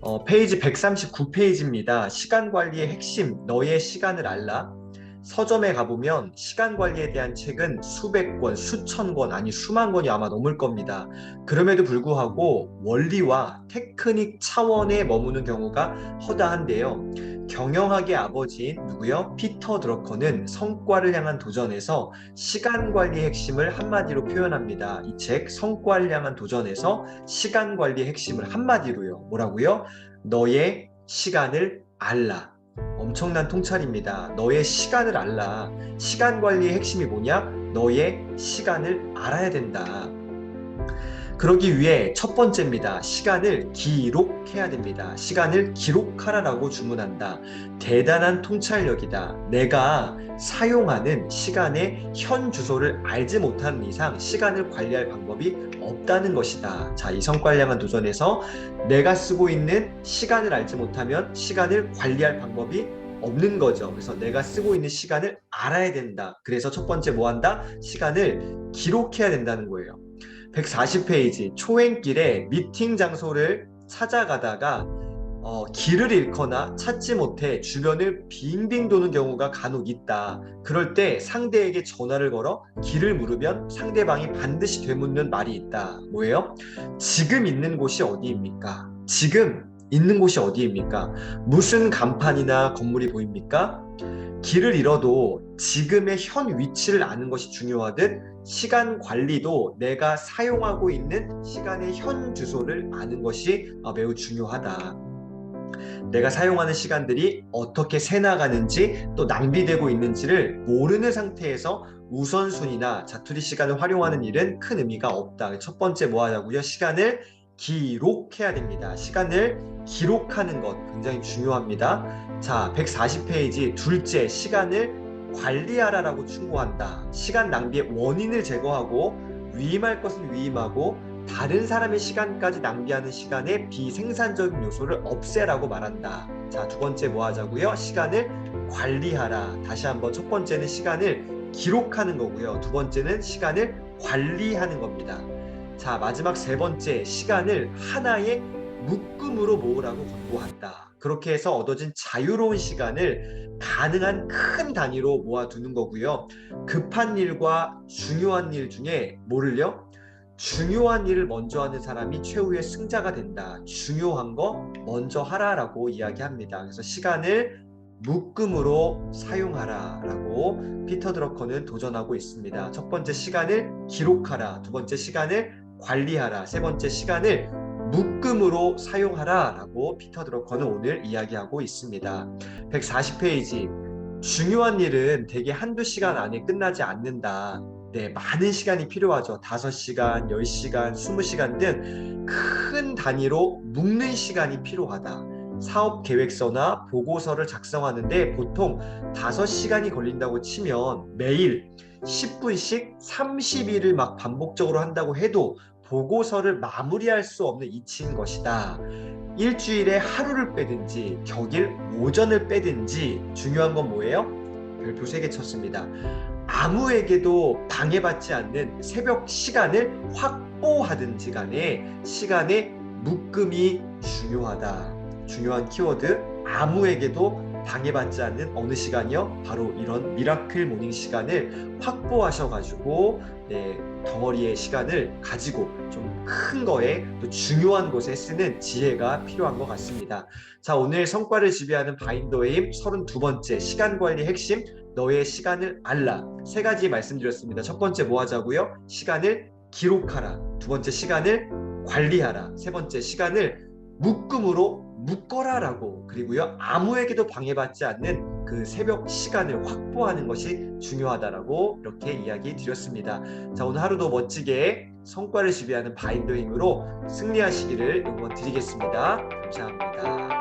어, 페이지 139페이지입니다. 시간 관리의 핵심, 너의 시간을 알라. 서점에 가보면 시간 관리에 대한 책은 수백 권, 수천 권, 아니 수만 권이 아마 넘을 겁니다. 그럼에도 불구하고 원리와 테크닉 차원에 머무는 경우가 허다한데요. 경영학의 아버지인 누구요? 피터 드러커는 성과를 향한 도전에서 시간 관리의 핵심을 한마디로 표현합니다. 이 책 성과를 향한 도전에서 시간 관리의 핵심을 한마디로요. 뭐라고요? 너의 시간을 알라. 엄청난 통찰입니다. 너의 시간을 알라. 시간 관리의 핵심이 뭐냐? 너의 시간을 알아야 된다. 그러기 위해 첫 번째입니다. 시간을 기록해야 됩니다. 시간을 기록하라라고 주문한다. 대단한 통찰력이다. 내가 사용하는 시간의 현 주소를 알지 못하는 이상 시간을 관리할 방법이 없다는 것이다. 자, 이 성과를 향한 도전에서 내가 쓰고 있는 시간을 알지 못하면 시간을 관리할 방법이 없는 거죠. 그래서 내가 쓰고 있는 시간을 알아야 된다. 그래서 첫 번째 뭐 한다? 시간을 기록해야 된다는 거예요. 140페이지 초행길에 미팅 장소를 찾아가다가 어, 길을 잃거나 찾지 못해 주변을 빙빙 도는 경우가 간혹 있다. 그럴 때 상대에게 전화를 걸어 길을 물으면 상대방이 반드시 되묻는 말이 있다. 뭐예요? 지금 있는 곳이 어디입니까? 지금 있는 곳이 어디입니까? 무슨 간판이나 건물이 보입니까? 길을 잃어도 지금의 현 위치를 아는 것이 중요하듯 시간 관리도 내가 사용하고 있는 시간의 현 주소를 아는 것이 어, 매우 중요하다. 내가 사용하는 시간들이 어떻게 새나가는지 또 낭비되고 있는지를 모르는 상태에서 우선순위나 자투리 시간을 활용하는 일은 큰 의미가 없다. 첫 번째 뭐 하냐고요? 시간을 기록해야 됩니다. 시간을 기록하는 것 굉장히 중요합니다. 자, 140페이지 둘째 시간을 관리하라라고 충고한다. 시간 낭비의 원인을 제거하고 위임할 것은 위임하고 다른 사람의 시간까지 낭비하는 시간의 비생산적인 요소를 없애라고 말한다. 자, 두 번째 뭐 하자고요? 시간을 관리하라. 다시 한번 첫 번째는 시간을 기록하는 거고요. 두 번째는 시간을 관리하는 겁니다. 자, 마지막 세 번째 시간을 하나의 묶음으로 모으라고 권고한다. 그렇게 해서 얻어진 자유로운 시간을 가능한 큰 단위로 모아두는 거고요. 급한 일과 중요한 일 중에 뭐를요? 중요한 일을 먼저 하는 사람이 최후의 승자가 된다. 중요한 거 먼저 하라라고 이야기합니다. 그래서 시간을 묶음으로 사용하라라고 피터 드러커는 도전하고 있습니다. 첫 번째 시간을 기록하라, 두 번째 시간을 관리하라, 세 번째 시간을 묶음으로 사용하라라고 피터 드러커는 오늘 이야기하고 있습니다. 140페이지 중요한 일은 대개 한두 시간 안에 끝나지 않는다. 네, 많은 시간이 필요하죠. 5시간, 10시간, 20시간 등 큰 단위로 묶는 시간이 필요하다. 사업 계획서나 보고서를 작성하는데 보통 5시간이 걸린다고 치면 매일 10분씩 30일을 막 반복적으로 한다고 해도 보고서를 마무리할 수 없는 이치인 것이다. 일주일에 하루를 빼든지 격일 오전을 빼든지 중요한 건 뭐예요? 별표 3개 쳤습니다. 아무에게도 방해받지 않는 새벽 시간을 확보하든지 간에 시간의 묶음이 중요하다. 중요한 키워드 아무에게도 방해받지 않는 어느 시간이요? 바로 이런 미라클 모닝 시간을 확보하셔가지고 네, 덩어리의 시간을 가지고 좀 큰 거에 또 중요한 곳에 쓰는 지혜가 필요한 것 같습니다. 자 오늘 성과를 지배하는 바인더의 힘 32번째 시간 관리 핵심 너의 시간을 알라 세 가지 말씀드렸습니다. 첫 번째 뭐 하자고요? 시간을 기록하라. 두 번째 시간을 관리하라. 세 번째 시간을 묶음으로 묶어라라고 그리고요 아무에게도 방해받지 않는 그 새벽 시간을 확보하는 것이 중요하다라고 이렇게 이야기 드렸습니다. 자 오늘 하루도 멋지게 성과를 지배하는 바인더 힘으로 승리하시기를 응원 드리겠습니다. 감사합니다.